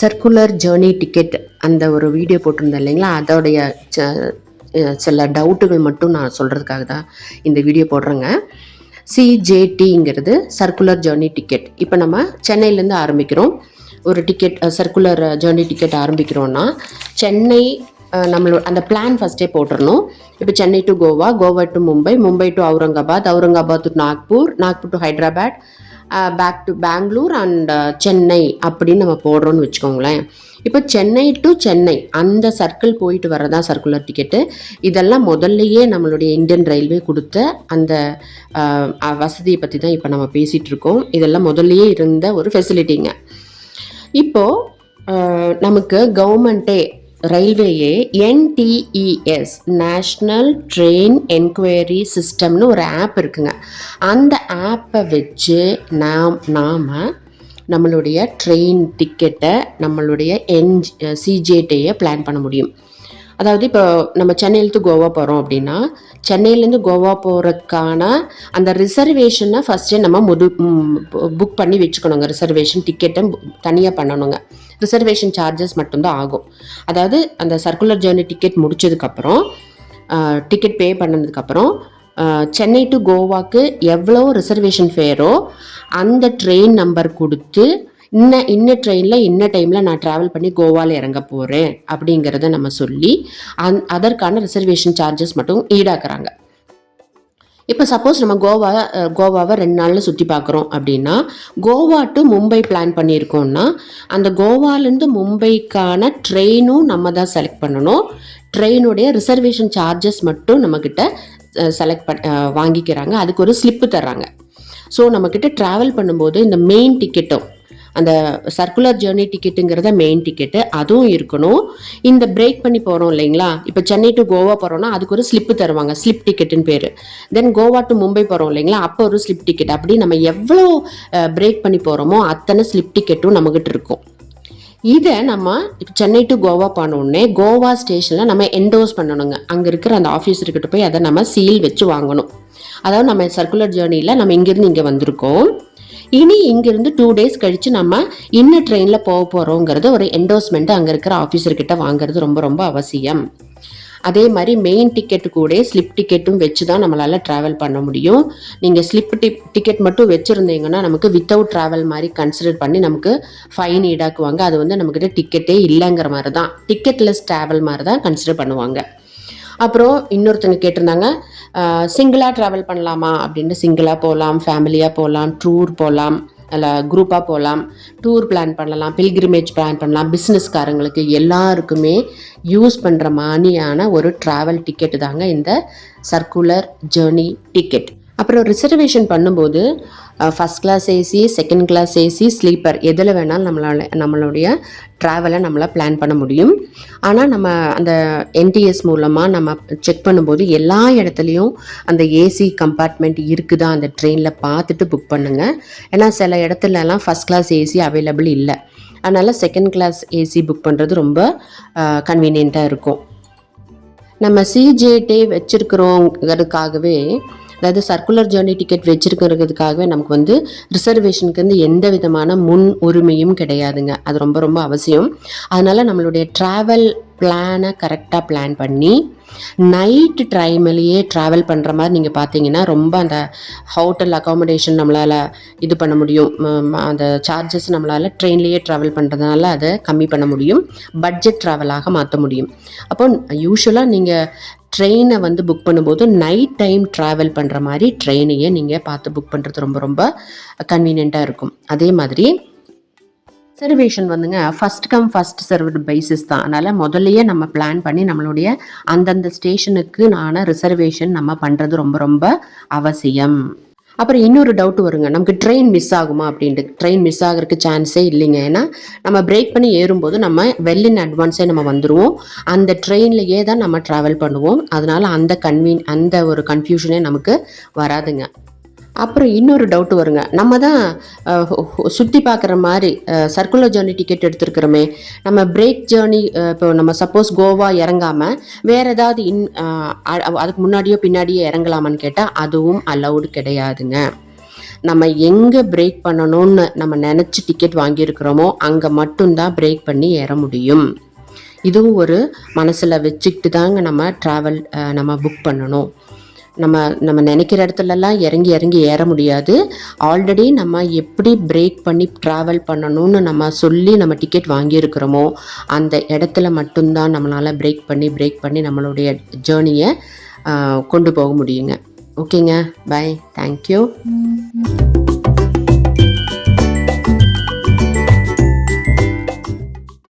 Circular journey ticket அந்த ஒரு video போட்டிருந்தேன் இல்லைங்களா? அதோடைய ச- சில டவுட்டுகள் மட்டும் நான் சொல்கிறதுக்காக தான் இந்த வீடியோ போடுறேங்க. சிஜேடிங்கிறது சர்க்குலர் ஜேர்னி டிக்கெட் இப்போ நம்ம சென்னையிலேருந்து ஆரம்பிக்கிறோம். ஒரு டிக்கெட் சர்க்குலர் ஜேர்னி டிக்கெட் ஆரம்பிக்கிறோன்னா சென்னை நம்மளோட அந்த பிளான் ஃபஸ்ட்டே போட்டுறணும். இப்போ Chennai to Goa Goa to Mumbai Mumbai to Aurangabad Aurangabad to Nagpur Nagpur to Hyderabad back to Bangalore and Chennai அப்படின்னு நம்ம போடுறோம்னு வச்சுக்கோங்களேன். இப்போ சென்னை டு சென்னை அந்த சர்க்கிள் போயிட்டு வரதான் சர்க்குலர் டிக்கெட்டு இதெல்லாம் முதல்லையே நம்மளுடைய இந்தியன் ரயில்வே கொடுத்த அந்த வசதியை பற்றி தான் இப்போ நம்ம பேசிகிட்டு இருக்கோம். இதெல்லாம் முதல்லையே இருந்த ஒரு ஃபெசிலிட்டிங்க இப்போது நமக்கு கவர்மெண்ட்டே ரயில்வேயே என்டிஇஎஸ் நேஷ்னல் ட்ரெயின் என்கொயரி சிஸ்டம்னு ஒரு ஆப் இருக்குங்க. அந்த ஆப்பை வச்சு நாம் நாம் நம்மளுடைய ட்ரெயின் டிக்கெட்டை நம்மளுடைய என் சிஜேடியை பிளான் பண்ண முடியும். அதாவது இப்போ நம்ம சென்னையிலேருந்து கோவா போகிறோம் அப்படின்னா சென்னையிலேருந்து கோவா போகிறதுக்கான அந்த ரிசர்வேஷனை ஃபஸ்ட்டே நம்ம முது புக் பண்ணி வச்சுக்கணுங்க. ரிசர்வேஷன் டிக்கெட்டை தனியாக பண்ணணுங்க. ரிசர்வேஷன் சார்ஜஸ் மட்டும்தான் ஆகும். அதாவது அந்த சர்க்குலர் ஜேர்னி டிக்கெட் முடிச்சதுக்கப்புறம் டிக்கெட் பே பண்ணதுக்கப்புறம் சென்னை டு கோவாக்கு எவ்வளோ ரிசர்வேஷன் ஃபேரோ அந்த ட்ரெயின் நம்பர் கொடுத்து இன்ன இன்ன ட்ரெயினில் இன்ன டைமில் நான் ட்ராவல் பண்ணி கோவாவில் இறங்க போகிறேன் அப்படிங்கிறத நம்ம சொல்லி அந் அதற்கான ரிசர்வேஷன் சார்ஜஸ் மட்டும் ஈடாக்குறாங்க. இப்போ சப்போஸ் நம்ம கோவா கோவாவை ரெண்டு நாளில் சுற்றி பார்க்குறோம் அப்படின்னா கோவா டு மும்பை பிளான் பண்ணியிருக்கோம்னா அந்த கோவாலேருந்து மும்பைக்கான ட்ரெயினும் நம்ம தான் செலக்ட் பண்ணணும். ட்ரெயினுடைய ரிசர்வேஷன் சார்ஜஸ் மட்டும் நம்மக்கிட்ட செலக்ட் பண் வாங்கிக்கிறாங்க. அதுக்கு ஒரு ஸ்லிப்பு தர்றாங்க. ஸோ நம்மக்கிட்ட ட்ராவல் பண்ணும்போது இந்த மெயின் டிக்கெட்டும் அந்த சர்க்குலர் ஜேர்னி டிக்கெட்டுங்கிறத மெயின் டிக்கெட்டு அதுவும் இருக்கணும். இந்த பிரேக் பண்ணி போகிறோம் இல்லைங்களா? இப்போ சென்னை டு கோவா போகிறோம்னா அதுக்கு ஒரு ஸ்லிப்பு தருவாங்க ஸ்லிப் டிக்கெட்டுன்னு பேர். தென் கோவா டு மும்பை போகிறோம் இல்லைங்களா? அப்போ ஒரு ஸ்லிப் டிக்கெட் அப்படி நம்ம எவ்வளோ பிரேக் பண்ணி போகிறோமோ அத்தனை ஸ்லிப் டிக்கெட்டும் நம்மகிட்ட இருக்கும். இதை நம்ம இப்போ சென்னை டு கோவா பண்ணோடனே கோவா ஸ்டேஷனில் நம்ம என்டோஸ் பண்ணணுங்க. அங்கே இருக்கிற அந்த ஆஃபீஸர்கிட்ட போய் அதை நம்ம சீல் வச்சு வாங்கணும். அதாவது நம்ம சர்க்குலர் ஜேர்னியில் நம்ம இங்கேருந்து இங்கே வந்திருக்கோம். இனி இங்கேருந்து டூ டேஸ் கழித்து நம்ம இன்ன ட்ரெயினில் போக போகிறோங்கிறது ஒரு என்டோஸ்மெண்ட்டு அங்கே இருக்கிற ஆஃபீஸர்கிட்ட வாங்குறது ரொம்ப ரொம்ப அவசியம். அதே மாதிரி மெயின் டிக்கெட்டு கூட ஸ்லிப் டிக்கெட்டும் வச்சு தான் நம்மளால் ட்ராவல் பண்ண முடியும். நீங்கள் ஸ்லிப் டி டிக்கெட் மட்டும் வச்சுருந்தீங்கன்னா நமக்கு வித்தவுட் ட்ராவல் மாதிரி கன்சிடர் பண்ணி நமக்கு ஃபைன் ஈடாக்குவாங்க. அது வந்து நம்மக்கிட்ட டிக்கெட்டே இல்லைங்கிற மாதிரி தான் டிக்கெட்லெஸ் ட்ராவல் மாதிரி தான் கன்சிடர் பண்ணுவாங்க. அப்புறம் இன்னொருத்தங்க கேட்டிருந்தாங்க சிங்கிளாக ட்ராவல் பண்ணலாமா? அப்படின்னு சிங்கிளாக போகலாம் ஃபேமிலியாக போகலாம் டூர் போகலாம் இல்லை குரூப்பாக போகலாம் டூர் பிளான் பண்ணலாம் பில்கிரிமேஜ் பிளான் பண்ணலாம் பிஸ்னஸ்காரங்களுக்கு எல்லாருக்குமே யூஸ் பண்ணுற மாதிரியான ஒரு ட்ராவல் டிக்கெட்டு தாங்க இந்த சர்க்குலர் ஜேர்னி டிக்கெட் அப்புறம் ரிசர்வேஷன் பண்ணும்போது first class AC second class AC sleeper எதில் வேணாலும் நம்மளால் நம்மளுடைய ட்ராவலை நம்மளால் பிளான் பண்ண முடியும். ஆனால் நம்ம அந்த என்டிஎஸ் மூலமாக நம்ம செக் பண்ணும்போது எல்லா இடத்துலையும் அந்த ஏசி கம்பார்ட்மெண்ட் இருக்குதா அந்த ட்ரெயினில் பார்த்துட்டு புக் பண்ணுங்கள் ஏன்னா சில இடத்துலலாம் ஃபஸ்ட் கிளாஸ் ஏசி அவைலபிள் இல்லை. அதனால் செகண்ட் கிளாஸ் ஏசி புக் பண்ணுறது ரொம்ப கன்வீனியண்ட்டாக இருக்கும். நம்ம சிஜேடே வச்சிருக்கிறோங்கிறதுக்காகவே அதாவது சர்க்குலர் ஜேர்னி டிக்கெட் வச்சிருக்கிறதுக்காகவே நமக்கு வந்து ரிசர்வேஷனுக்கு வந்து எந்த விதமான முன் உரிமையும் கிடையாதுங்க. அது ரொம்ப ரொம்ப அவசியம். அதனால் நம்மளுடைய ட்ராவல் பிளானை கரெக்டாக பிளான் பண்ணி நைட்டு டைம்லேயே ட்ராவல் பண்ணுற மாதிரி நீங்கள் பார்த்தீங்கன்னா ரொம்ப அந்த ஹோட்டல் அகாமடேஷன் நம்மளால் இது பண்ண முடியும். அந்த சார்ஜஸ் நம்மளால் ட்ரெயின்லேயே ட்ராவல் பண்ணுறதுனால அதை கம்மி பண்ண முடியும். பட்ஜெட் ட்ராவலாக மாற்ற முடியும். அப்போ யூஸ்வலாக நீங்கள் ட்ரெயினை வந்து புக் பண்ணும்போது நைட் டைம் ட்ராவல் பண்ணுற மாதிரி ட்ரெயினையே நீங்கள் பார்த்து புக் பண்ணுறது ரொம்ப ரொம்ப கன்வீனியண்ட்டாக இருக்கும். அதே மாதிரி ரிசர்வேஷன் வந்துங்க first come first served basis தான். அதனால் முதல்லையே நம்ம பிளான் பண்ணி நம்மளுடைய அந்தந்த ஸ்டேஷனுக்கு நான் ரிசர்வேஷன் நம்ம பண்ணுறது ரொம்ப ரொம்ப அவசியம். அப்புறம் இன்னொரு டவுட் வருங்க. நமக்கு ட்ரெயின் மிஸ் ஆகுமா அப்படின்ட்டு. ட்ரெயின் மிஸ் ஆகிறதுக்கு சான்ஸே இல்லைங்க. ஏன்னா நம்ம பிரேக் பண்ணி ஏறும்போது நம்ம வெல் இன் அட்வான்ஸே நம்ம வந்துடுவோம் அந்த ட்ரெயின்லையே தான் நம்ம ட்ராவல் பண்ணுவோம். அதனால அந்த கன்வீன் அந்த ஒரு கன்ஃபியூஷனே நமக்கு வராதுங்க. அப்புறம் இன்னொரு டவுட் வருங்க. நம்ம தான் சுற்றி பார்க்குற மாதிரி சர்க்குலர் ஜேர்னி டிக்கெட் எடுத்துருக்கிறோமே. நம்ம பிரேக் ஜேர்னி இப்போ நம்ம சப்போஸ் கோவா இறங்காமல் வேறு ஏதாவது இன் அ- அதுக்கு முன்னாடியோ பின்னாடியோ இறங்கலாமான்னு கேட்டால் அதுவும் அலௌடு கிடையாதுங்க. நம்ம எங்கே பிரேக் பண்ணணும்னு நம்ம நினச்சி டிக்கெட் வாங்கியிருக்கிறோமோ அங்கே மட்டும்தான் பிரேக் பண்ணி ஏற முடியும். இதுவும் ஒரு மனசில் வச்சுக்கிட்டு தாங்க நம்ம ட்ராவல் நம்ம புக் பண்ணணும். நம்ம நம்ம நினைக்கிற இடத்துலலாம் இறங்கி இறங்கி ஏற முடியாது. ஆல்ரெடி நம்ம எப்படி பிரேக் பண்ணி ட்ராவல் பண்ணணும்னு நம்ம சொல்லி நம்ம டிக்கெட் வாங்கியிருக்கிறோமோ அந்த இடத்துல மட்டும்தான் நம்மளால் பிரேக் பண்ணி பிரேக் பண்ணி நம்மளுடைய ஜேர்னியை கொண்டு போக முடியுங்க. ஓகேங்க பை தேங்க்யூ